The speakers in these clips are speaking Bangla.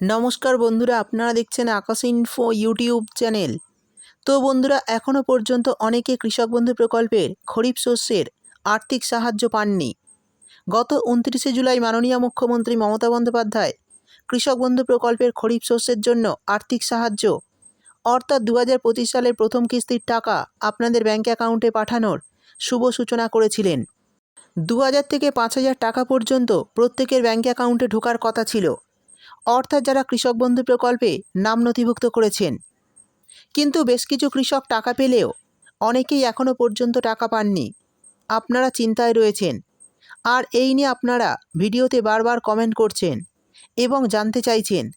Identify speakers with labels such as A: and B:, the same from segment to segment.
A: নমস্কার বন্ধুরা, আপনারা দেখছেন আকাশ ইনফো ইউটিউব চ্যানেল তো বন্ধুরা এখনও পর্যন্ত অনেকে কৃষক বন্ধু প্রকল্পের খরিফ শস্যের আর্থিক সাহায্য পাননি। গত উনত্রিশে জুলাই মাননীয় মুখ্যমন্ত্রী মমতা বন্দ্যোপাধ্যায় কৃষক বন্ধু প্রকল্পের খরিফ শস্যের জন্য আর্থিক সাহায্য, অর্থাৎ দু হাজার পঁচিশ সালের প্রথম কিস্তির টাকা আপনাদের ব্যাঙ্ক অ্যাকাউন্টে পাঠানোর শুভ সূচনা করেছিলেন। দু হাজার থেকে পাঁচ হাজার টাকা পর্যন্ত প্রত্যেকের ব্যাঙ্ক অ্যাকাউন্টে ঢোকার কথা ছিল। অর্থাৎ যারা কৃষক বন্ধু প্রকল্পে নাম নথিভুক্ত করেছেন। কিন্তু বেশ কিছু কৃষক টাকা পেলেও অনেকেই এখনও পর্যন্ত টাকা পাননি। আপনারা চিন্তায় রয়েছেন। আর এই নিয়ে আপনারা ভিডিওতে বারবার কমেন্ট করছেন এবং জানতে চাইছেন।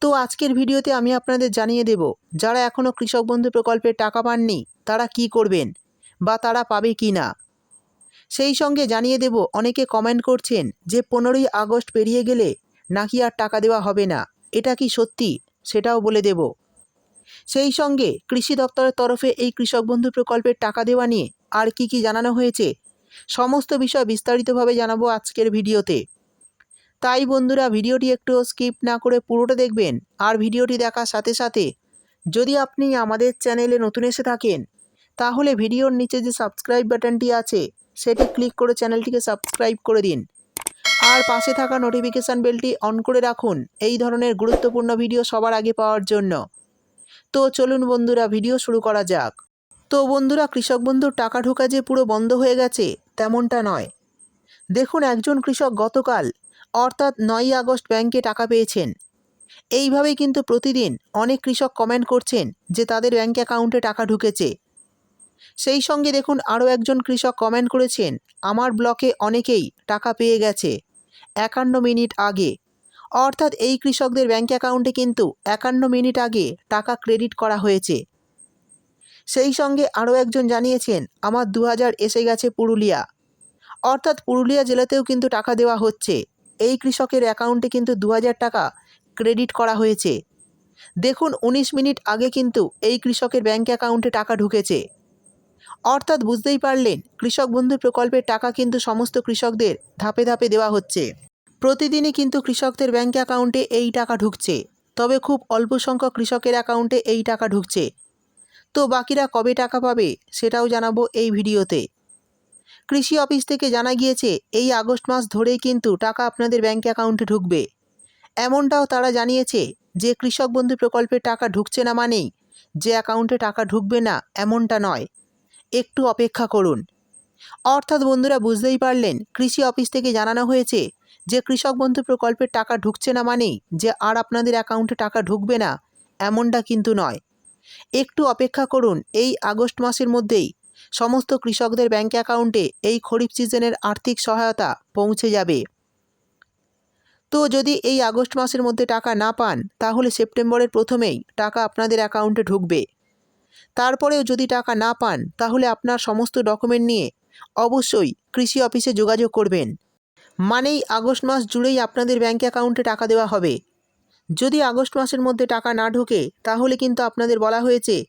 A: তো আজকের ভিডিওতে আমি আপনাদের জানিয়ে দেব, যারা এখনও কৃষক বন্ধু প্রকল্পের টাকা পাননি, তারা কি করবেন বা তারা পাবে কি না? সেই সঙ্গে জানিয়ে দেব, অনেকে কমেন্ট করছেন যে পনেরোই আগস্ট পেরিয়ে গেলে নাকি আর টাকা দেওয়া হবে না? এটা কি সত্যি? সেটাও বলে দেব। সেই সঙ্গে কৃষি দপ্তরের তরফে এই কৃষক বন্ধু প্রকল্পের টাকা দেওয়া নিয়ে আর কি কি জানানো হয়েছে, সমস্ত বিষয় বিস্তারিতভাবে জানাব আজকের ভিডিওতে। তাই বন্ধুরা, ভিডিওটি একটু স্কিপ না করে পুরোটা দেখবেন আর ভিডিওটি দেখার সাথে সাথে যদি আপনি আমাদের চ্যানেলে নতুন এসে থাকেন, তাহলে ভিডিওর নিচে যে সাবস্ক্রাইব বাটনটি আছে, সেটি ক্লিক করে চ্যানেলটিকে সাবস্ক্রাইব করে দিন। আর পাশে থাকা নোটিফিকেশান বেলটি অন করে রাখুন। এই ধরনের গুরুত্বপূর্ণ ভিডিও সবার আগে পাওয়ার জন্য। তো চলুন বন্ধুরা ভিডিও শুরু করা যাক। তো বন্ধুরা, কৃষক বন্ধুর টাকা ঢোকা যে পুরো বন্ধ হয়ে গেছে, তেমনটা নয়। দেখুন, একজন কৃষক গতকাল, অর্থাৎ নয়ই আগস্ট ব্যাংকে টাকা পেয়েছেন। এইভাবেই কিন্তু প্রতিদিন অনেক কৃষক কমেন্ট করছেন যে তাদের ব্যাঙ্ক অ্যাকাউন্টে টাকা ঢুকেছে। সেই সঙ্গে দেখুন, আরও একজন কৃষক কমেন্ট করেছেন, আমার ব্লকে অনেকেই টাকা পেয়ে গেছে। একান্ন মিনিট আগে। অর্থাৎ এই কৃষকদের ব্যাঙ্ক অ্যাকাউন্টে কিন্তু একান্ন মিনিট আগে টাকা ক্রেডিট করা হয়েছে। সেই সঙ্গে আরও একজন জানিয়েছেন, আমার দু হাজার এসে গেছে পুরুলিয়া। অর্থাৎ পুরুলিয়া জেলাতেও কিন্তু টাকা দেওয়া হচ্ছে। এই কৃষকের অ্যাকাউন্টে কিন্তু দু হাজার টাকা ক্রেডিট করা হয়েছে। দেখুন, উনিশ মিনিট আগে কিন্তু এই কৃষকের ব্যাঙ্ক অ্যাকাউন্টে টাকা ঢুকেছে। অর্থাৎ বুঝতেই পারলেন, কৃষক বন্ধু প্রকল্পের টাকা কিন্তু সমস্ত কৃষকদের ধাপে ধাপে দেওয়া হচ্ছে। প্রতিদিনই কিন্তু কৃষকদের ব্যাঙ্ক অ্যাকাউন্টে এই টাকা ঢুকছে, তবে খুব অল্প সংখ্যক কৃষকের অ্যাকাউন্টে এই টাকা ঢুকছে। তো বাকিরা কবে টাকা পাবে, সেটাও জানাব এই ভিডিওতে। কৃষি অফিস থেকে জানা গিয়েছে, এই আগস্ট মাস ধরেই কিন্তু টাকা আপনাদের ব্যাঙ্ক অ্যাকাউন্টে ঢুকবে। এমনটাও তারা জানিয়েছে, যে কৃষক বন্ধু প্রকল্পের টাকা ঢুকছে না মানেই, যে অ্যাকাউন্টে টাকা ঢুকবে না, এমনটা নয়। একটু অপেক্ষা করুন। অর্থাৎ বন্ধুরা বুঝতেই পারলেন, কৃষি অফিস থেকে জানানো হয়েছে যে কৃষক বন্ধু প্রকল্পের টাকা ঢুকছে না মানেই যে আর আপনাদের অ্যাকাউন্টে টাকা ঢুকবে না, এমনটা কিন্তু নয়। একটু অপেক্ষা করুন, এই আগস্ট মাসের মধ্যেই সমস্ত কৃষকদের ব্যাঙ্ক অ্যাকাউন্টে এই খরিফ সিজনের আর্থিক সহায়তা পৌঁছে যাবে। তো যদি এই আগস্ট মাসের মধ্যে টাকা না পান, তাহলে সেপ্টেম্বরের প্রথমেই টাকা আপনাদের অ্যাকাউন্টে ঢুকবে। তারপরেও যদি টাকা না পান, তাহলে আপনার সমস্ত ডকুমেন্ট নিয়ে অবশ্যই কৃষি অফিসে যোগাযোগ করবেন। মানেই আগস্ট মাস জুড়েই আপনাদের ব্যাঙ্ক অ্যাকাউন্টে টাকা দেওয়া হবে। যদি আগস্ট মাসের মধ্যে টাকা না ঢোকে, তাহলে কিন্তু আপনাদের বলা হয়েছে,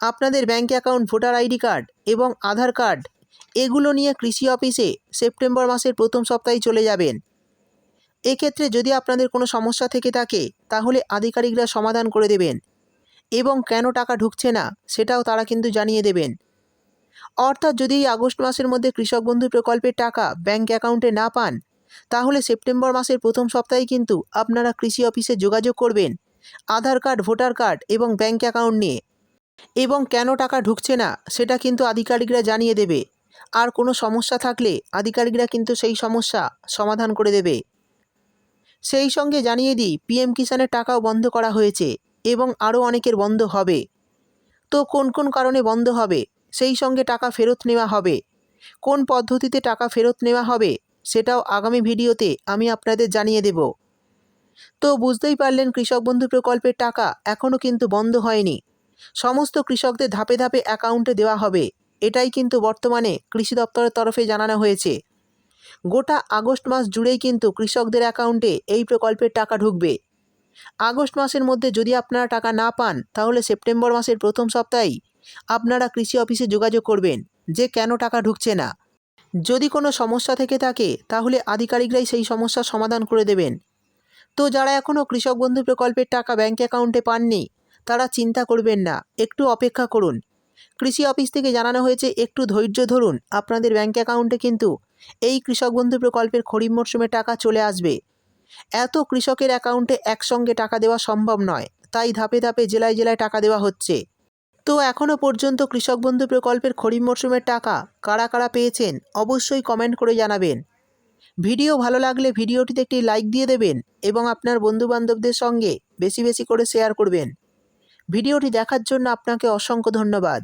A: আপনাদের bank account, voter ID card এবং আধার কার্ড, এগুলো নিয়ে কৃষি অফিসে সেপ্টেম্বর মাসের প্রথম সপ্তাহে চলে যাবেন। এক্ষেত্রে যদি আপনাদের কোনো সমস্যা থেকে থাকে, তাহলে আধিকারিকরা সমাধান করে দেবেন। এবং কেন টাকা ঢুকছে না, সেটাও তারা কিন্তু জানিয়ে দেবেন। অর্থাৎ যদি আগস্ট মাসের মধ্যে কৃষক বন্ধু প্রকল্পের টাকা ব্যাঙ্ক অ্যাকাউন্টে না পান, তাহলে সেপ্টেম্বর মাসের প্রথম সপ্তাহে কিন্তু আপনারা কৃষি অফিসে যোগাযোগ করবেন, আধার কার্ড, ভোটার কার্ড এবং ব্যাঙ্ক অ্যাকাউন্ট নিয়ে। এবং কেন টাকা ঢুকছে না, সেটা কিন্তু আধিকারিকরা জানিয়ে দেবে। আর কোনো সমস্যা থাকলে আধিকারিকরা কিন্তু সেই সমস্যা সমাধান করে দেবে। সেই সঙ্গে জানিয়ে দিই, পিএম কিষাণের টাকাও বন্ধ করা হয়েছে। এবং আরও অনেকের বন্ধ হবে। তো কোন কোন কারণে বন্ধ হবে? সেই সঙ্গে টাকা ফেরত নেওয়া হবে। কোন পদ্ধতিতে টাকা ফেরত নেওয়া হবে? সেটাও আগামী ভিডিওতে আমি আপনাদের জানিয়ে দেব। তো বুঝতেই পারলেন কৃষক বন্ধু প্রকল্পের টাকা এখনও কিন্তু বন্ধ হয়নি। সমস্ত কৃষকদের ধাপে ধাপে অ্যাকাউন্টে দেওয়া হবে। এটাই কিন্তু বর্তমানে কৃষি দপ্তরের তরফে জানানো হয়েছে। গোটা আগস্ট মাস জুড়েই কিন্তু কৃষকদের অ্যাকাউন্টে এই প্রকল্পের টাকা ঢুকবে। আগস্ট মাসের মধ্যে যদি আপনারা টাকা না পান, তাহলে সেপ্টেম্বর মাসের প্রথম সপ্তাহেই আপনারা কৃষি অফিসে যোগাযোগ করবেন, যে কেন টাকা ঢুকছে না। যদি কোনো সমস্যা থেকে থাকে, তাহলে আধিকারিকরাই সেই সমস্যার সমাধান করে দেবেন। তো যারা এখনও কৃষক বন্ধু প্রকল্পের টাকা ব্যাঙ্ক অ্যাকাউন্টে পাননি, তারা চিন্তা করবেন না, একটু অপেক্ষা করুন। কৃষি অফিস থেকে জানানো হয়েছে, একটু ধৈর্য ধরুন, আপনাদের ব্যাঙ্ক অ্যাকাউন্টে কিন্তু এই কৃষক বন্ধু প্রকল্পের খরিফ মরশুমে টাকা চলে আসবে। এত কৃষকের অ্যাকাউন্টে একসঙ্গে টাকা দেওয়া সম্ভব নয়, তাই ধাপে ধাপে জেলায় জেলায় টাকা দেওয়া হচ্ছে। তো এখনও পর্যন্ত কৃষক বন্ধু প্রকল্পের খরিফ মরশুমের টাকা কারা কারা পেয়েছেন অবশ্যই কমেন্ট করে জানাবেন। ভিডিও ভালো লাগলে ভিডিওটিতে একটি লাইক দিয়ে দেবেন এবং আপনার বন্ধুবান্ধবদের সঙ্গে বেশি বেশি করে শেয়ার করবেন। ভিডিওটি দেখার জন্য আপনাকে অসংখ্য ধন্যবাদ।